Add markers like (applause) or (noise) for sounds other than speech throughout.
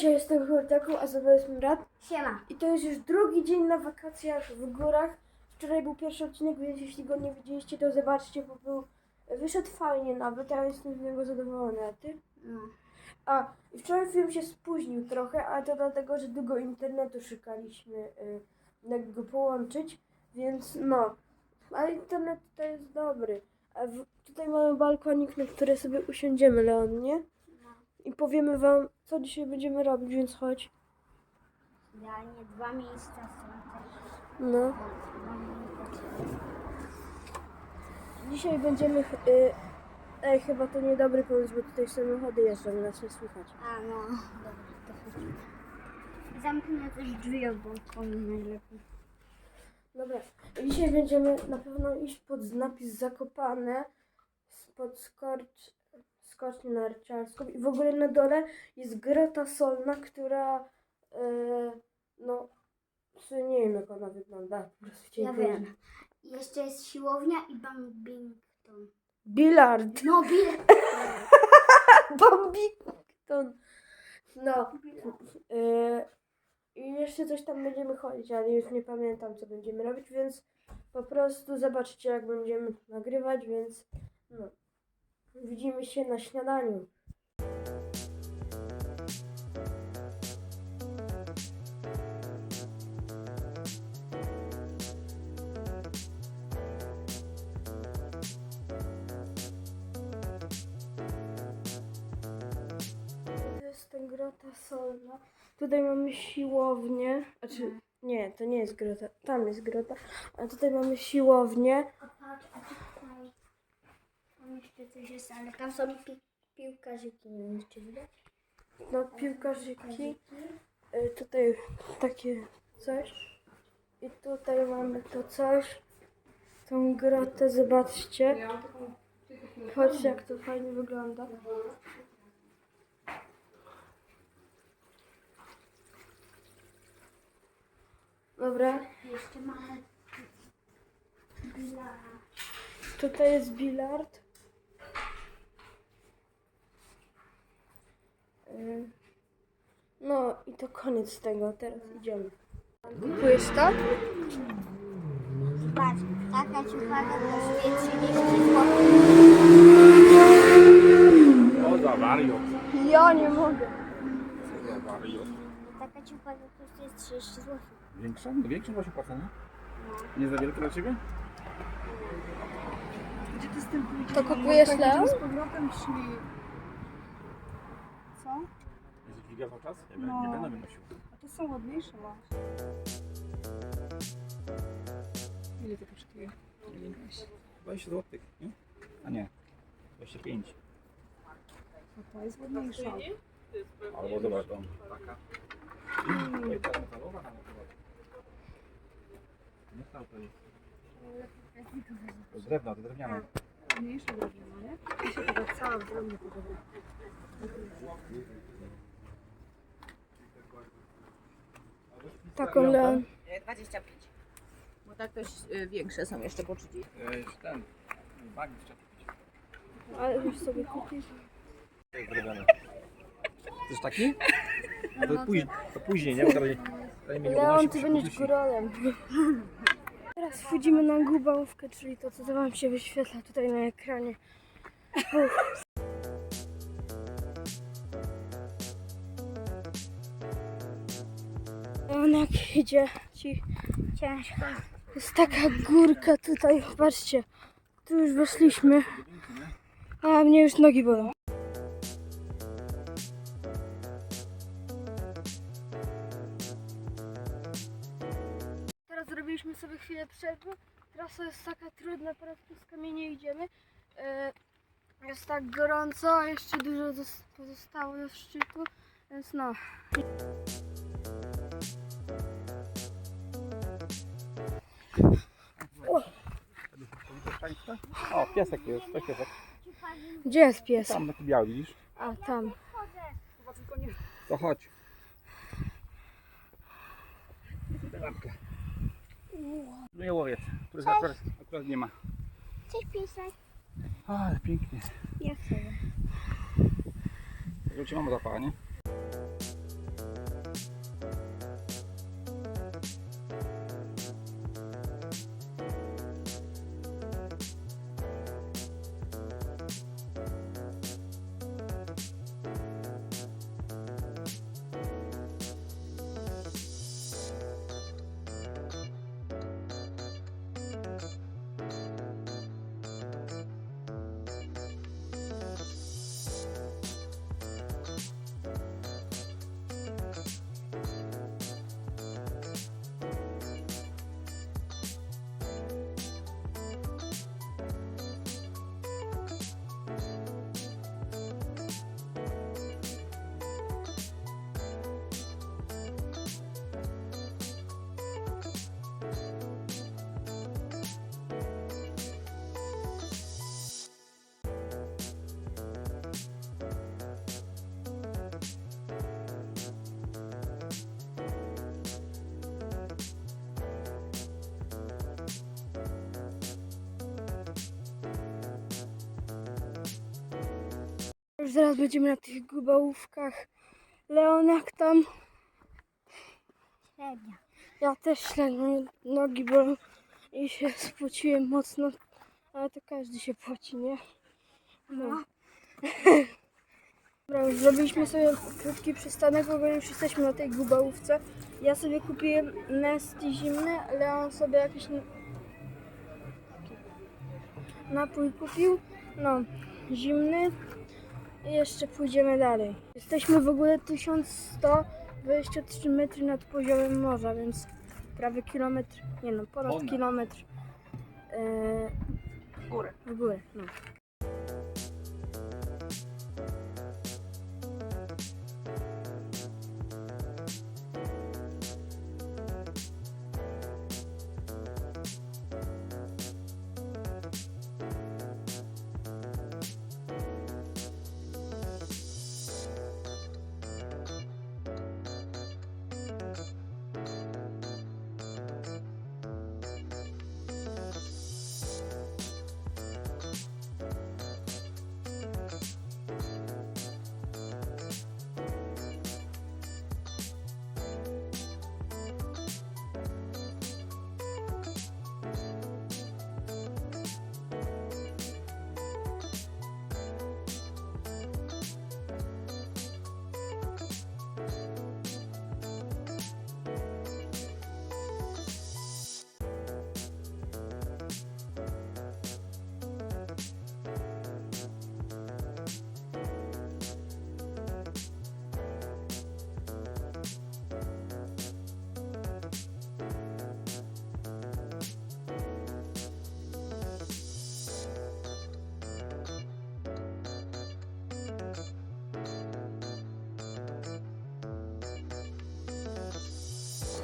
Cześć, ja jestem Hortaku, a za mną jest mój brat. Siema. I to jest już drugi dzień na wakacjach w górach. Wczoraj był pierwszy odcinek, więc jeśli go nie widzieliście, to zobaczcie, bo był... Wyszedł fajnie nawet, ja jestem z niego zadowolony, a ty? No. A, i wczoraj film się spóźnił trochę, ale to dlatego, że długo internetu szukaliśmy, y, jak go połączyć, więc no. Ale internet to jest dobry. A w, tutaj mamy balkonik, na który sobie usiądziemy, Leon, nie? I powiemy wam, co dzisiaj będziemy robić, więc chodź. Idealnie dwa miejsca są też. No. Dwa miejsca. Dzisiaj będziemy. ch- Y, ej, chyba to niedobry pomysł, bo tutaj samochody jeżdżą, nas nie słychać. A no, dobra, to chodźmy. Zamknę też drzwi od balkonu najlepiej. Dobra, dzisiaj będziemy na pewno iść pod napis Zakopane, pod skocz, skocznię narciarską i w ogóle na dole jest grota solna, która. Y, no. Nie wiem, jak ona wygląda. Po prostu Ja chciałem wiem. powiedzieć. Jeszcze jest siłownia i Bambington. Billard! No, bil... (laughs) Bambington! No. Y, I jeszcze coś tam będziemy chodzić, ale już nie pamiętam, co będziemy robić, więc po prostu zobaczcie, jak będziemy nagrywać, więc no. Widzimy się na śniadaniu. To jest ta grota solna. Tutaj mamy siłownię. Znaczy, nie, to nie jest grota. Tam jest grota. A tutaj mamy siłownię. A patrz, a coś jest, ale tam są pi piłkarzyki, nie wiem czy widać. No, piłkarzyki. Y, Tutaj takie coś. I tutaj mamy to coś. Tą grotę, zobaczcie. Chodźcie, jak to fajnie wygląda. Dobra, Jeszcze mamy... Bila. tutaj jest bilard. Y, No i to koniec tego, teraz idziemy. Kupujesz to? Patrz, taka ciupaga kosztuje 30 zł. O, za. Ja nie mogę. Za wariot. Taka ciupaga kosztuje 30 zł. Większa? No większą właśnie płacę, nie? Nie za wielka dla Ciebie? To kupujesz Leo? Z powrotem szli. Co? Gaz na czas? Ja No. nie będę wynosił. A to są ładniejsze masz. Ile to kosztuje? Nie wiem, weź. 20 zł, nie? A nie. 25. No to jest ładniejsza. Albo zobacz tam. Taka. To jest ta metalowa, a metalowa. Metal to jest. To jest drewno, to drewniane. Mniejsze drewno, nie? Mi się chyba cała w drewnie podoba. Taką Leon. E, 25. Bo tak to y, większe są jeszcze po 30. Jest ten. Bagi wczepić. Ale już sobie kupisz. To jest drewniane. Chcesz taki? To, później, to później, nie? Bo teraz, teraz mnie nie Leon, unosi, ty będziesz górolem. Teraz wchodzimy na gubałówkę, czyli to, co wam się wyświetla tutaj na ekranie. Idzie ci Ciężko. Jest taka górka tutaj, patrzcie. Tu już weszliśmy. A mnie już nogi bolą. Teraz zrobiliśmy sobie chwilę przerwy. Trasa jest taka trudna, po prostu z kamienie idziemy. E, Jest tak gorąco, a jeszcze dużo zos- pozostało do szczytu, więc no. O, piesek jest, to piesek. Gdzie jest pies? Tam taki biały, widzisz? A tam. Chyba tylko nie. To chodź. Lampkę. No i łowiec, który akurat, akurat nie ma. Cześć piesek. Ale pięknie. Ja sobie. Tego ci mama zapała, nie? Zaraz będziemy na tych gubałówkach. Leon, jak tam? Średnia. Ja też średnio nogi bolą i się spociłem mocno, ale to każdy się poci, nie? No. Dobra, już zrobiliśmy sobie krótki przystanek, ogóle już jesteśmy na tej gubałówce. Ja sobie kupiłem Nesty zimny, ale on sobie jakiś napój kupił. No, zimny. I jeszcze pójdziemy dalej. Jesteśmy w ogóle 1123 metry nad poziomem morza, więc prawie kilometr, nie no, ponad Ponad. kilometr e, W górę. w górę. No.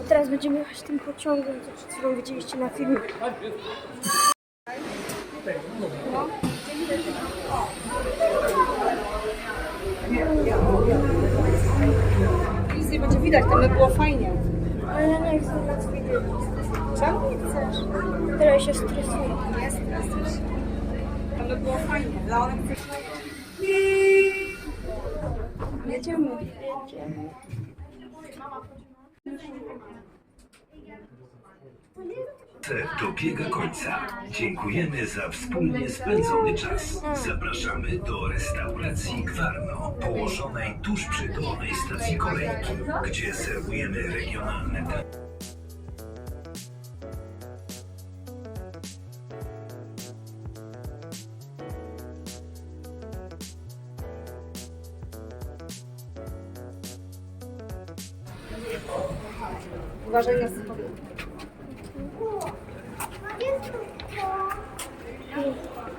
Teraz będziemy jechać tym pociągiem, co przed chwilą widzieliście na filmie. Nic nie będzie widać, tam by było fajnie. Ale ja nie chcę nas widzieć. Czemu nie chcesz? Teraz się stresuję. Nie stresujesz się. Tam by było fajnie. Leonek chce... Jedziemy. Dobiega końca. Dziękujemy za wspólnie spędzony czas. Zapraszamy do restauracji Gwarno, położonej tuż przy dolnej stacji kolejki, gdzie serwujemy regionalne dania. Uważaj na sobie.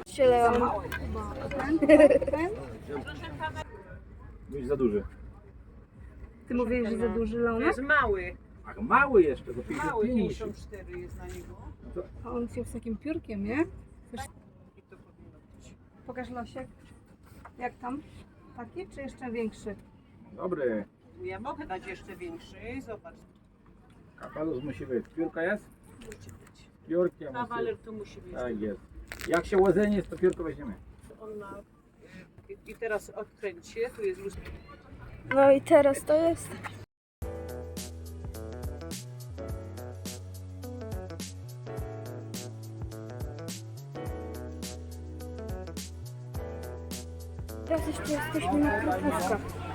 Się Leon. Byłeś za duży. Ty mówisz, że za duży To Leonek? jest mały. Ach, mały jeszcze, do Mały, 55 musi. 54 jest na niego. A on jest z takim piórkiem, nie? I to powinno być. Pokaż Losiek. Jak tam? Taki czy jeszcze większy? Dobry. Ja mogę dać jeszcze większy. Zobacz, Kapelusz musi być. Piórka jest? musi być. Piórkiem musi Kawaler to musi być. Tak jest. Jak się łazenie jest, to piórko weźmiemy. On ma... I, teraz odkręć się, tu jest lustro. No i teraz to jest. Teraz jeszcze jesteśmy na krupówkach.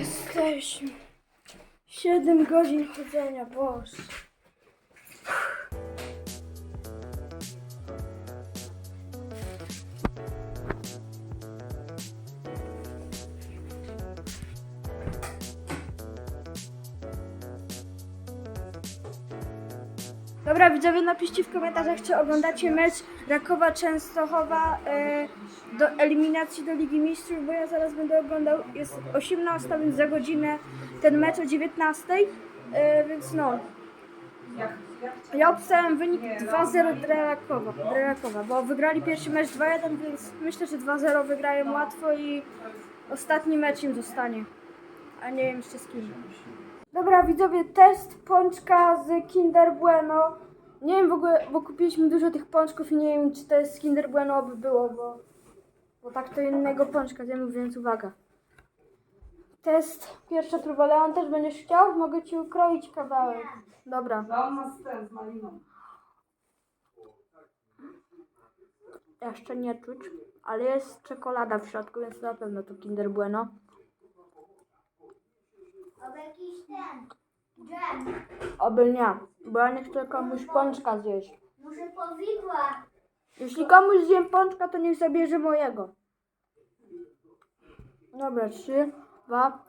Jesteśmy. 7 godzin chodzenia, boże. Dobra, widzowie, napiszcie w komentarzach, czy oglądacie mecz Rakowa Częstochowa. Do eliminacji do Ligi Mistrzów, bo ja zaraz będę oglądał, jest 18, więc za godzinę ten mecz o 19, e, więc no. Ja obstałem wynik 2-0 Drelakowa, Drelakowa, bo wygrali pierwszy mecz 2-1, więc myślę, że 2-0 wygrają łatwo i ostatni mecz im zostanie. A nie wiem jeszcze z kim. Dobra widzowie, test pączka z Kinder Bueno. Nie wiem w ogóle, bo kupiliśmy dużo tych pączków i nie wiem czy to jest Kinder Bueno by było, bo, bo tak to innego pączka zjemy, więc uwaga. Test, pierwsza próba. Leon też będziesz chciał? Mogę ci ukroić kawałek. Dobra. No, ma z ten, z maliną. Jeszcze nie czuć, ale jest czekolada w środku, więc na pewno to Kinder Bueno. Albo jakiś ten. Dżem. Oby nie, bo ja nie chcę komuś pączka zjeść. Może powidła. Jeśli komuś zjem pączka, to niech zabierze mojego. Dobra, trzy, dwa.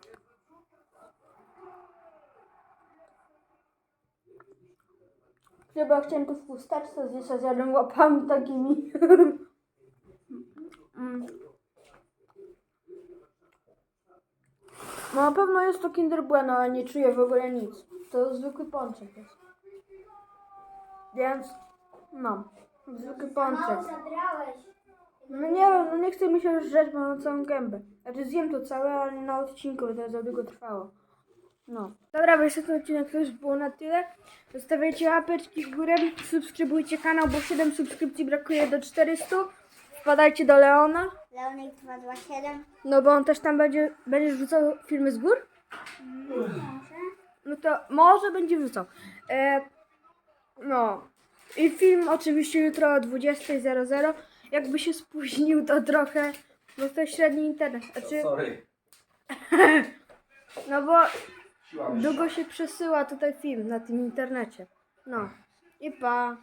Chyba chciałem to w chusteczce zjeść, a zjadłem łapami takimi. Mm. No na pewno jest to Kinder Bueno, ale nie czuję w ogóle nic. To zwykły pączek jest. Więc, no, zwykły zabrałeś. No nie wiem, no nie chcę mi się już żreć, bo mam całą gębę. Znaczy zjem to całe, ale nie na odcinku, bo to za długo trwało. No. Dobra, bo jeszcze ten odcinek to już było na tyle. Zostawiajcie łapeczki w górę, subskrybujcie kanał, bo 7 subskrypcji brakuje do 400. Wpadajcie do Leona, Leonek 227. no bo on też tam będzie, będzie wrzucał filmy z gór. Może. No to może będzie wrzucał. E, no. I film oczywiście jutro o 20.00. Jakby się spóźnił to trochę, bo to średni internet. Znaczy, Sorry. (laughs) no bo długo się przesyła tutaj film na tym internecie. No. I pa.